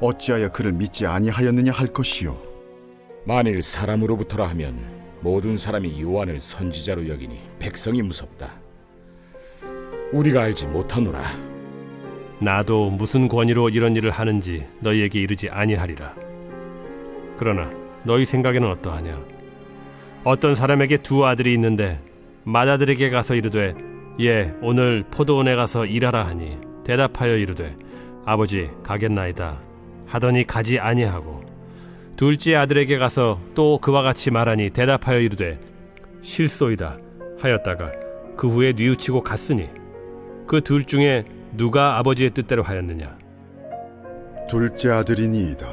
어찌하여 그를 믿지 아니하였느냐 할 것이요. 만일 사람으로부터라 하면 모든 사람이 요한을 선지자로 여기니 백성이 무섭다. 우리가 알지 못하노라. 나도 무슨 권위로 이런 일을 하는지 너희에게 이르지 아니하리라. 그러나 너희 생각에는 어떠하냐? 어떤 사람에게 두 아들이 있는데 맏아들에게 가서 이르되 예 오늘 포도원에 가서 일하라 하니 대답하여 이르되 아버지 가겠나이다 하더니 가지 아니하고 둘째 아들에게 가서 또 그와 같이 말하니 대답하여 이르되 실소이다 하였다가 그 후에 뉘우치고 갔으니 그 둘 중에 누가 아버지의 뜻대로 하였느냐 둘째 아들이니이다.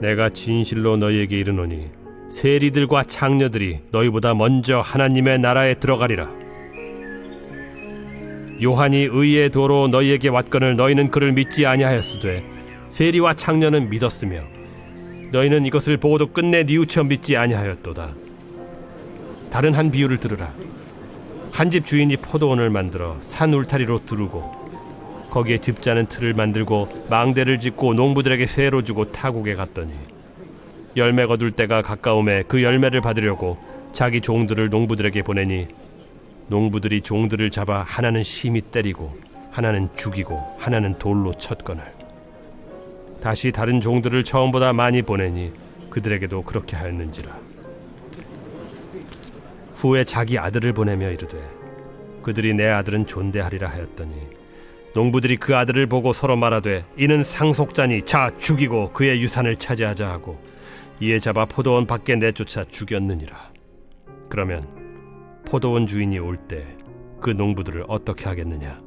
내가 진실로 너희에게 이르노니 세리들과 창녀들이 너희보다 먼저 하나님의 나라에 들어가리라 요한이 의의 도로 너희에게 왔거늘 너희는 그를 믿지 아니하였으되 세리와 창녀는 믿었으며 너희는 이것을 보고도 끝내 뉘우쳐 믿지 아니하였도다. 다른 한 비유를 들으라. 한 집 주인이 포도원을 만들어 산 울타리로 두르고 거기에 집자는 틀을 만들고 망대를 짓고 농부들에게 세로 주고 타국에 갔더니 열매 거둘 때가 가까움에 그 열매를 받으려고 자기 종들을 농부들에게 보내니 농부들이 종들을 잡아 하나는 심히 때리고 하나는 죽이고 하나는 돌로 쳤거늘 다시 다른 종들을 처음보다 많이 보내니 그들에게도 그렇게 하였는지라. 후에 자기 아들을 보내며 이르되 그들이 내 아들은 존대하리라 하였더니 농부들이 그 아들을 보고 서로 말하되 이는 상속자니 자 죽이고 그의 유산을 차지하자 하고 이에 잡아 포도원 밖에 내쫓아 죽였느니라. 그러면 포도원 주인이 올 때 그 농부들을 어떻게 하겠느냐?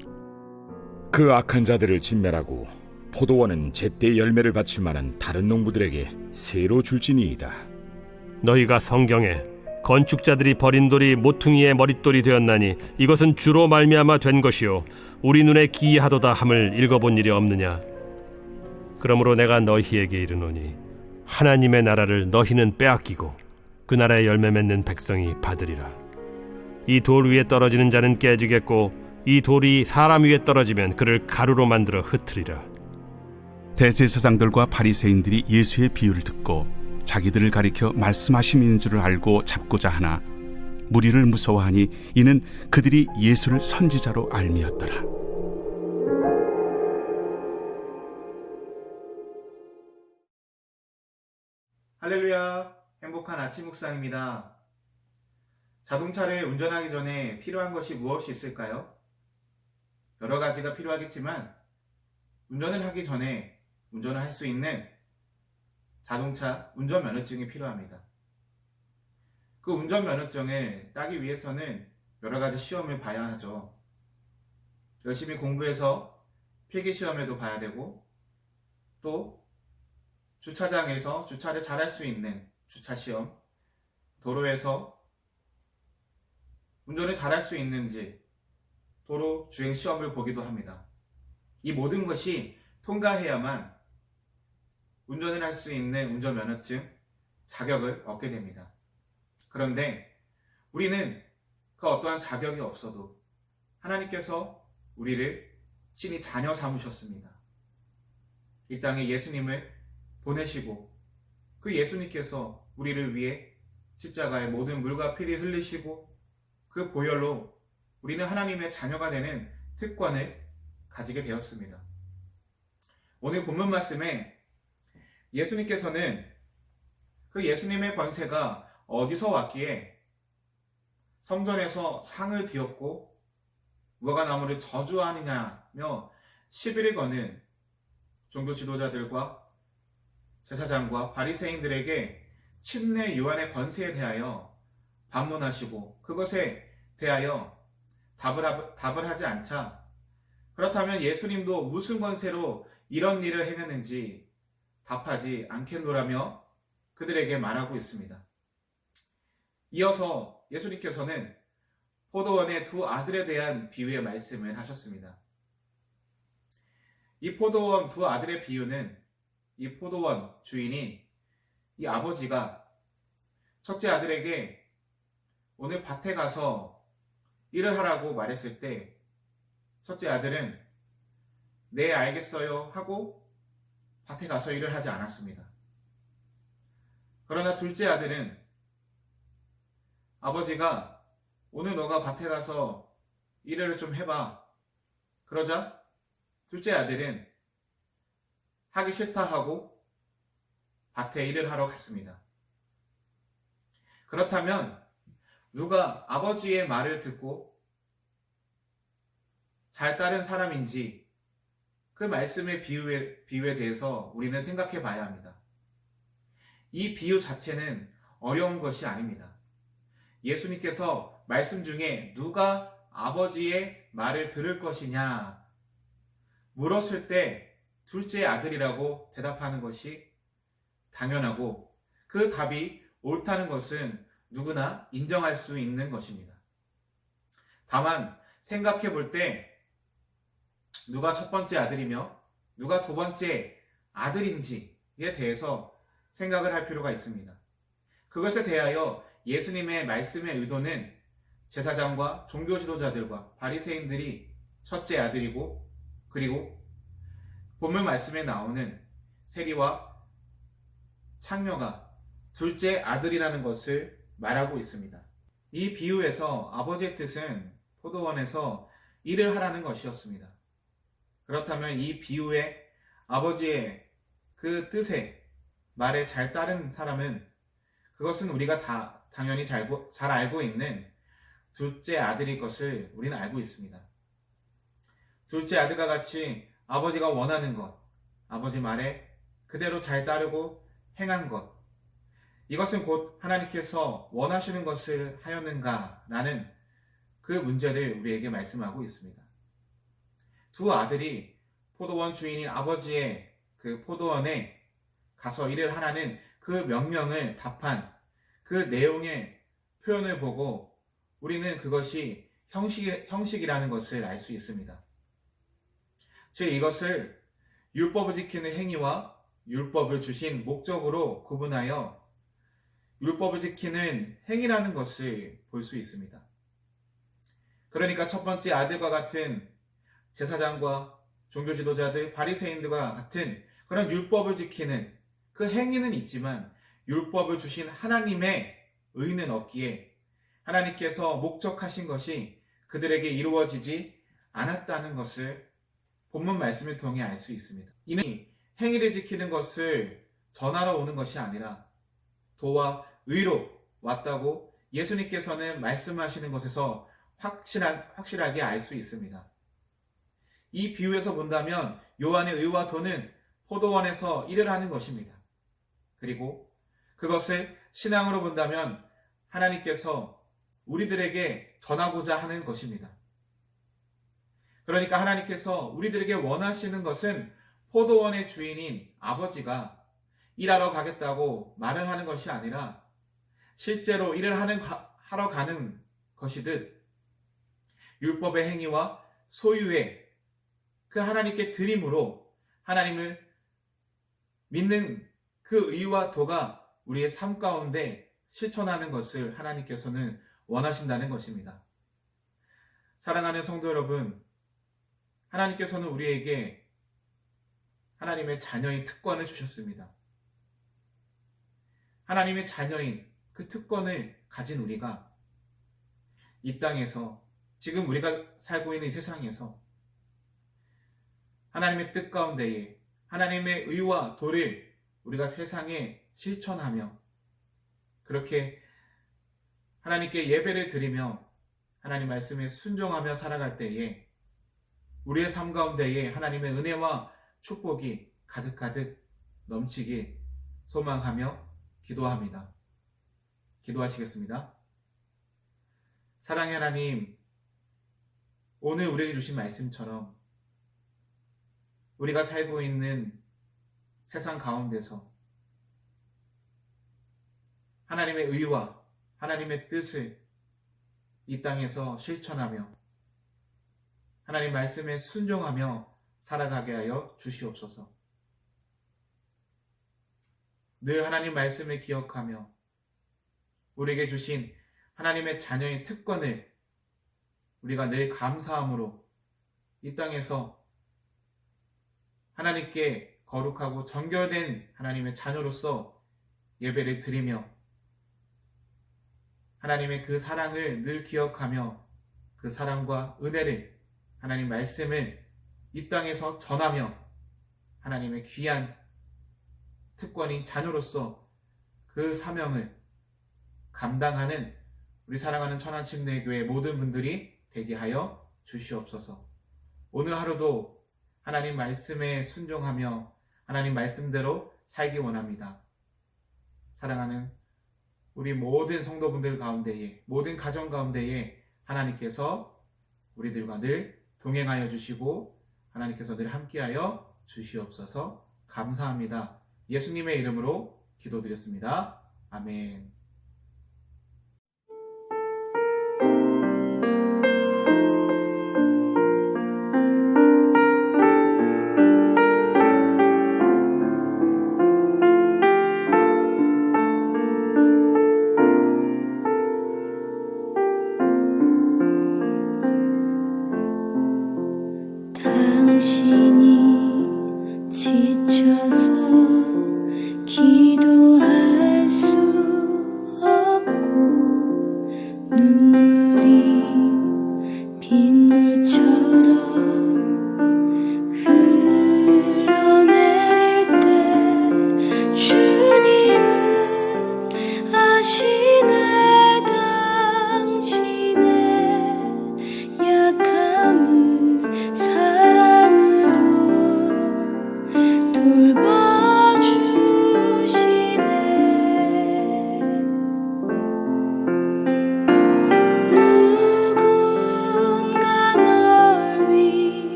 그 악한 자들을 진멸하고 포도원은 제때 열매를 바칠 만한 다른 농부들에게 새로 줄지니이다. 너희가 성경에 건축자들이 버린 돌이 모퉁이의 머릿돌이 되었나니 이것은 주로 말미암아 된 것이요. 우리 눈에 기이하도다 함을 읽어본 일이 없느냐? 그러므로 내가 너희에게 이르노니 하나님의 나라를 너희는 빼앗기고 그 나라의 열매 맺는 백성이 받으리라. 이 돌 위에 떨어지는 자는 깨지겠고 이 돌이 사람 위에 떨어지면 그를 가루로 만들어 흩으리라 대제사장들과 바리새인들이 예수의 비유를 듣고 자기들을 가리켜 말씀하심인 줄을 알고 잡고자 하나 무리를 무서워하니 이는 그들이 예수를 선지자로 알미었더라 할렐루야. 행복한 아침 묵상입니다. 자동차를 운전하기 전에 필요한 것이 무엇이 있을까요? 여러 가지가 필요하겠지만 운전을 하기 전에 운전을 할 수 있는 자동차 운전면허증이 필요합니다. 그 운전면허증을 따기 위해서는 여러 가지 시험을 봐야 하죠. 열심히 공부해서 필기시험에도 봐야 되고 또 주차장에서 주차를 잘할 수 있는 주차시험, 도로에서 운전을 잘할 수 있는지 도로 주행 시험을 보기도 합니다. 이 모든 것이 통과해야만 운전을 할 수 있는 운전면허증 자격을 얻게 됩니다. 그런데 우리는 그 어떠한 자격이 없어도 하나님께서 우리를 친히 자녀 삼으셨습니다. 이 땅에 예수님을 보내시고 그 예수님께서 우리를 위해 십자가의 모든 물과 피를 흘리시고 그 보혈로 우리는 하나님의 자녀가 되는 특권을 가지게 되었습니다. 오늘 본문 말씀에 예수님께서는 그 예수님의 권세가 어디서 왔기에 성전에서 상을 뒤었고 무화과 나무를 저주하느냐며 시비를 거는 종교 지도자들과 제사장과 바리새인들에게 침례 요한의 권세에 대하여 반문하시고 그것에 대하여 답을, 하, 답을 하지 않자 그렇다면 예수님도 무슨 권세로 이런 일을 행했는지 답하지 않겠노라며 그들에게 말하고 있습니다. 이어서 예수님께서는 포도원의 두 아들에 대한 비유의 말씀을 하셨습니다. 이 포도원 두 아들의 비유는 이 포도원 주인인 이 아버지가 첫째 아들에게 오늘 밭에 가서 일을 하라고 말했을 때 첫째 아들은 네 알겠어요 하고 밭에 가서 일을 하지 않았습니다. 그러나 둘째 아들은 아버지가 오늘 너가 밭에 가서 일을 좀 해봐. 그러자 둘째 아들은 하기 싫다 하고 밭에 일을 하러 갔습니다. 그렇다면 누가 아버지의 말을 듣고 잘 따른 사람인지 그 말씀의 비유에, 비유에 대해서 우리는 생각해 봐야 합니다. 이 비유 자체는 어려운 것이 아닙니다. 예수님께서 말씀 중에 누가 아버지의 말을 들을 것이냐 물었을 때 둘째 아들이라고 대답하는 것이 당연하고 그 답이 옳다는 것은 누구나 인정할 수 있는 것입니다. 다만 생각해 볼때 누가 첫 번째 아들이며 누가 두 번째 아들인지에 대해서 생각을 할 필요가 있습니다. 그것에 대하여 예수님의 말씀의 의도는 제사장과 종교 지도자들과 바리새인들이 첫째 아들이고 그리고 본문 말씀에 나오는 세리와 창녀가 둘째 아들이라는 것을 말하고 있습니다. 이 비유에서 아버지의 뜻은 포도원에서 일을 하라는 것이었습니다. 그렇다면 이 비유에 아버지의 그 뜻에 말에 잘 따른 사람은 그것은 우리가 다 당연히 잘, 보- 잘 알고 있는 둘째 아들일 것을 우리는 알고 있습니다. 둘째 아들과 같이 아버지가 원하는 것, 아버지 말에 그대로 잘 따르고 행한 것, 이것은 곧 하나님께서 원하시는 것을 하였는가라는 그 문제를 우리에게 말씀하고 있습니다. 두 아들이 포도원 주인인 아버지의 그 포도원에 가서 일을 하라는 그 명령을 답한 그 내용의 표현을 보고 우리는 그것이 형식, 형식이라는 것을 알 수 있습니다. 즉, 이것을 율법을 지키는 행위와 율법을 주신 목적으로 구분하여 율법을 지키는 행위라는 것을 볼 수 있습니다. 그러니까 첫 번째 아들과 같은 제사장과 종교 지도자들, 바리새인들과 같은 그런 율법을 지키는 그 행위는 있지만 율법을 주신 하나님의 의는 없기에 하나님께서 목적하신 것이 그들에게 이루어지지 않았다는 것을 본문 말씀을 통해 알 수 있습니다. 이는 행위를 지키는 것을 전하러 오는 것이 아니라 도와 의로 왔다고 예수님께서는 말씀하시는 것에서 확실한, 확실하게 알 수 있습니다. 이 비유에서 본다면 요한의 의와 도는 포도원에서 일을 하는 것입니다. 그리고 그것을 신앙으로 본다면 하나님께서 우리들에게 전하고자 하는 것입니다. 그러니까 하나님께서 우리들에게 원하시는 것은 포도원의 주인인 아버지가 일하러 가겠다고 말을 하는 것이 아니라 실제로 일을 하는, 하러 가는 것이듯 율법의 행위와 소유의 그 하나님께 드림으로 하나님을 믿는 그 의와 도가 우리의 삶 가운데 실천하는 것을 하나님께서는 원하신다는 것입니다. 사랑하는 성도 여러분, 하나님께서는 우리에게 하나님의 자녀인 특권을 주셨습니다. 하나님의 자녀인 그 특권을 가진 우리가 이 땅에서 지금 우리가 살고 있는 이 세상에서 하나님의 뜻 가운데에 하나님의 의와 도를 우리가 세상에 실천하며 그렇게 하나님께 예배를 드리며 하나님 말씀에 순종하며 살아갈 때에 우리의 삶 가운데에 하나님의 은혜와 축복이 가득가득 넘치길 소망하며 기도합니다. 기도하시겠습니다. 사랑의 하나님, 오늘 우리에게 주신 말씀처럼 우리가 살고 있는 세상 가운데서 하나님의 의와 하나님의 뜻을 이 땅에서 실천하며 하나님 말씀에 순종하며 살아가게 하여 주시옵소서. 늘 하나님 말씀을 기억하며 우리에게 주신 하나님의 자녀의 특권을 우리가 늘 감사함으로 이 땅에서 하나님께 거룩하고 정결된 하나님의 자녀로서 예배를 드리며 하나님의 그 사랑을 늘 기억하며 그 사랑과 은혜를 하나님 말씀을 이 땅에서 전하며 하나님의 귀한 특권인 자녀로서 그 사명을 감당하는 우리 사랑하는 천안침례교회 모든 분들이 되게 하여 주시옵소서. 오늘 하루도 하나님 말씀에 순종하며 하나님 말씀대로 살기 원합니다. 사랑하는 우리 모든 성도분들 가운데에 모든 가정 가운데에 하나님께서 우리들과 늘 동행하여 주시고 하나님께서 늘 함께하여 주시옵소서 감사합니다. 예수님의 이름으로 기도드렸습니다. 아멘.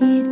一。